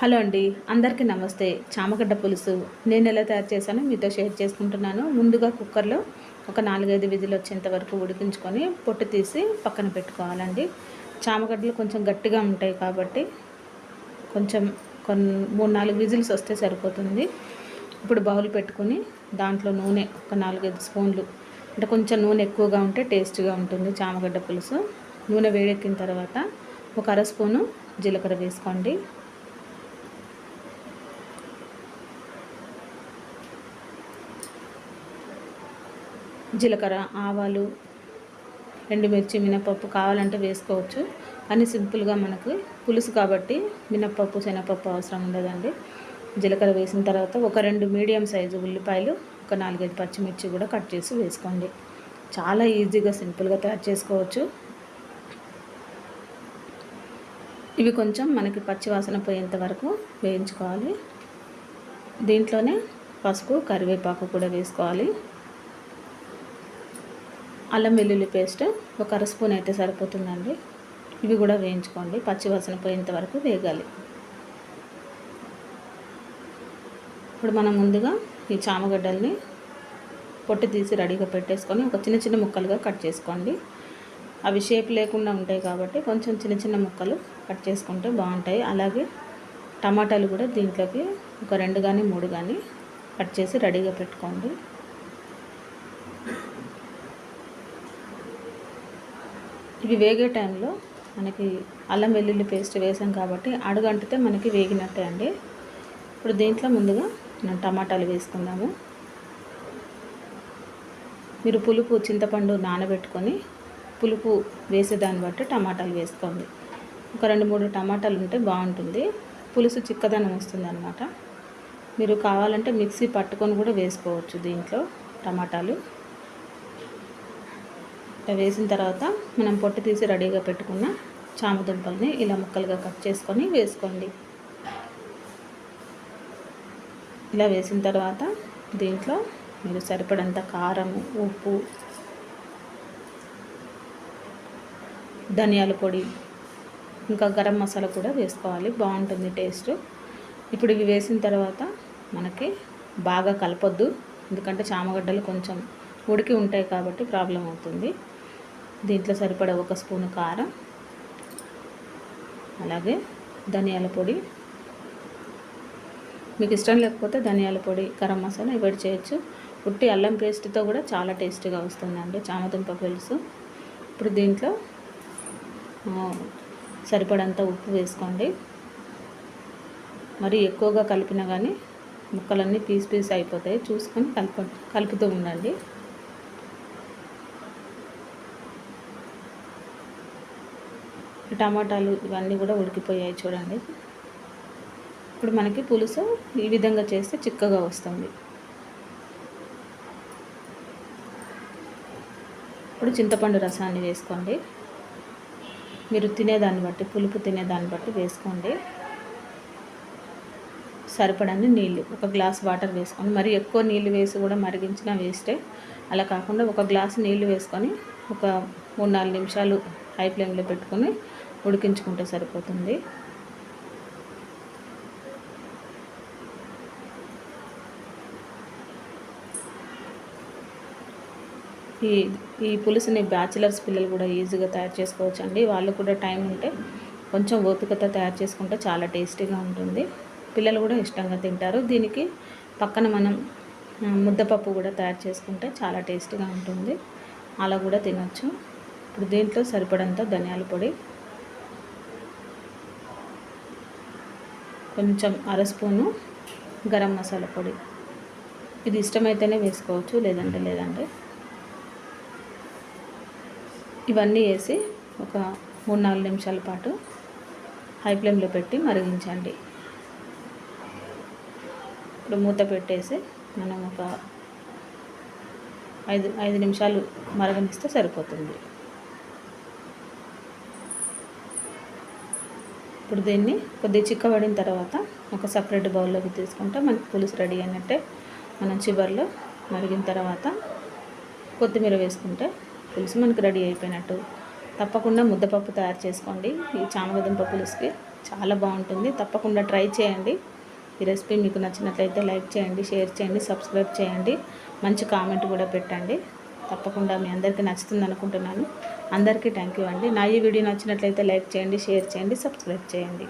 Hello అండి అందరికీ నమస్తే. చామగడ్డ పులుసు నేను ఎలా తయారు చేశానో మీతో షేర్ చేసుకుంటున్నాను. ముందుగా కుక్కర్లో ఒక నాలుగైదు విధులు వచ్చేంత వరకు ఉడికించుకొని పొట్టు తీసి పక్కన పెట్టుకోవాలండి. చామగడ్డలు కొంచెం గట్టిగా ఉంటాయి కాబట్టి కొంచెం కొన్ని మూడు నాలుగు విజిల్స్ వస్తే సరిపోతుంది. ఇప్పుడు బౌల్ పెట్టుకుని దాంట్లో నూనె ఒక నాలుగైదు స్పూన్లు అంటే కొంచెం నూనె ఎక్కువగా ఉంటే టేస్ట్గా ఉంటుంది చామగడ్డ పులుసు. నూనె వేడెక్కిన తర్వాత ఒక అర స్పూను జీలకర్ర వేసుకోండి. జీలకర్ర ఆవాలు ఎండుమిర్చి మినపప్పు కావాలంటే వేసుకోవచ్చు. కానీ సింపుల్గా మనకు పులుసు కాబట్టి మినపప్పు శనగపప్పు అవసరం ఉండదండి. జీలకర్ర వేసిన తర్వాత ఒక రెండు మీడియం సైజు ఉల్లిపాయలు ఒక నాలుగైదు పచ్చిమిర్చి కూడా కట్ చేసి వేసుకోండి. చాలా ఈజీగా సింపుల్గా తయారు చేసుకోవచ్చు. ఇవి కొంచెం మనకి పచ్చివాసన పోయేంత వరకు వేయించుకోవాలి. దీంట్లోనే పసుపు కరివేపాకు కూడా వేసుకోవాలి. అల్లం వెల్లుల్లి పేస్ట్ ఒక అర స్పూన్ అయితే సరిపోతుందండి. ఇవి కూడా వేయించుకోండి. పచ్చివాసన పోయేంత వరకు వేగాలి. ఇప్పుడు మనం ముందుగా ఈ చామగడ్డల్ని పొట్టి తీసి రెడీగా పెట్టేసుకొని ఒక చిన్న చిన్న ముక్కలుగా కట్ చేసుకోండి. అవి షేప్ లేకుండా ఉంటాయి కాబట్టి కొంచెం చిన్న చిన్న ముక్కలు కట్ చేసుకుంటే బాగుంటాయి. అలాగే టమాటాలు కూడా దీంట్లోకి ఒక రెండు కానీ మూడు కానీ కట్ చేసి రెడీగా పెట్టుకోండి. ఇవి వేగే టైంలో మనకి అల్లం వెల్లుల్లి పేస్ట్ వేసాం కాబట్టి అడుగంటితే మనకి వేగినట్టే అండి. ఇప్పుడు దీంట్లో ముందుగా మనం టమాటాలు వేసుకుందాము. మీరు పులుపు చింతపండు నానబెట్టుకొని పులుపు వేసేదాన్ని బట్టి టమాటాలు వేసుకోండి. ఒక రెండు మూడు టమాటాలు ఉంటే బాగుంటుంది. పులుసు చిక్కదనం వస్తుంది అనమాట మీరు కావాలంటే మిక్సీ పట్టుకొని కూడా వేసుకోవచ్చు దీంట్లో టమాటాలు. ఇట్లా వేసిన తర్వాత మనం పొట్టు తీసి రెడీగా పెట్టుకున్న చామదుంపల్ని ఇలా ముక్కలుగా కట్ చేసుకొని వేసుకోండి. ఇలా వేసిన తర్వాత దీంట్లో మీరు సరిపడంత కారం ఉప్పు ధనియాల పొడి ఇంకా గరం మసాలా కూడా వేసుకోవాలి. బాగుంటుంది టేస్ట్. ఇప్పుడు ఇవి వేసిన తర్వాత మనకి బాగా కలపొద్దు. ఎందుకంటే చామగడ్డలు కొంచెం ఉడికి ఉంటాయి కాబట్టి ప్రాబ్లం అవుతుంది. దీంట్లో సరిపడ ఒక స్పూను కారం అలాగే ధనియాల పొడి. మీకు ఇష్టం లేకపోతే ధనియాల పొడి గరం మసాలా ఇవ్వడి చేయొచ్చు. ఉట్టి అల్లం పేస్ట్తో కూడా చాలా టేస్టీగా వస్తుందండి చామదుంప పులుసు ఇప్పుడు దీంట్లో సరిపడంత ఉప్పు వేసుకోండి. మరి ఎక్కువగా కలిపినా కానీ ముక్కలన్నీ పీస్ పీస్ అయిపోతాయి చూసుకొని కలుపు కలుపుతూ ఉండండి. టమాటాలు ఇవన్నీ కూడా ఉడికిపోయాయి చూడండి. ఇప్పుడు మనకి పులుసు ఈ విధంగా చేస్తే చిక్కగా వస్తుంది. ఇప్పుడు చింతపండు రసాన్ని వేసుకోండి. మీరు తినేదాన్ని బట్టి పులుపు తినేదాన్ని బట్టి వేసుకోండి. సరిపడని నీళ్ళు ఒక గ్లాస్ వాటర్ వేసుకొని మరి ఎక్కువ నీళ్ళు వేసి కూడా మరిగించినా వేస్తే అలా కాకుండా ఒక గ్లాస్ నీళ్ళు వేసుకొని ఒక మూడు నాలుగు నిమిషాలు హై ఫ్లేమ్లో పెట్టుకొని ఉడికించుకుంటే సరిపోతుంది. ఈ ఈ పులుసుని బ్యాచిలర్స్ పిల్లలు కూడా ఈజీగా తయారు చేసుకోవచ్చు అండి. వాళ్ళు కూడా టైం ఉంటే కొంచెం ఓపికతో తయారు చేసుకుంటే చాలా టేస్టీగా ఉంటుంది. పిల్లలు కూడా ఇష్టంగా తింటారు. దీనికి పక్కన మనం ముద్దపప్పు కూడా తయారు చేసుకుంటే చాలా టేస్టీగా ఉంటుంది. అలా కూడా తినచ్చు. ఇప్పుడు దీంట్లో సరిపడంత ధనియాల పొడి? కొంచెం అర స్పూను గరం మసాలా పొడి. ఇది ఇష్టమైతేనే వేసుకోవచ్చు లేదంటే లేదంటే. ఇవన్నీ వేసి ఒక మూడు నాలుగు నిమిషాల పాటు హై ఫ్లేమ్లో పెట్టి మరిగించండి. ఇప్పుడు మూత పెట్టేసి మనం ఒక ఐదు ఐదు నిమిషాలు మరగనిస్తే సరిపోతుంది. ఇప్పుడు దీన్ని కొద్దిగా చిక్కబడిన తర్వాత ఒక సపరేట్ బౌల్లోకి తీసుకుంటే. మనకి పులుసు రెడీ అయినట్టే మనం చివరిలో మరిగిన తర్వాత కొత్తిమీర వేసుకుంటే పులుసు మనకి రెడీ అయిపోయినట్టు. తప్పకుండా ముద్దపప్పు తయారు చేసుకోండి. ఈ చామగదుంప పులుసుకి చాలా బాగుంటుంది. తప్పకుండా ట్రై చేయండి. ఈ రెసిపీ మీకు నచ్చినట్లయితే లైక్ చేయండి షేర్ చేయండి సబ్స్క్రైబ్ చేయండి. మంచి కామెంట్ కూడా పెట్టండి. తప్పకుండా మీ అందరికీ నచ్చుతుంది అనుకుంటున్నాను. అందరికీ థ్యాంక్ యూ అండి. నా ఈ వీడియో నచ్చినట్లయితే లైక్ చేయండి షేర్ చేయండి సబ్స్క్రైబ్ చేయండి.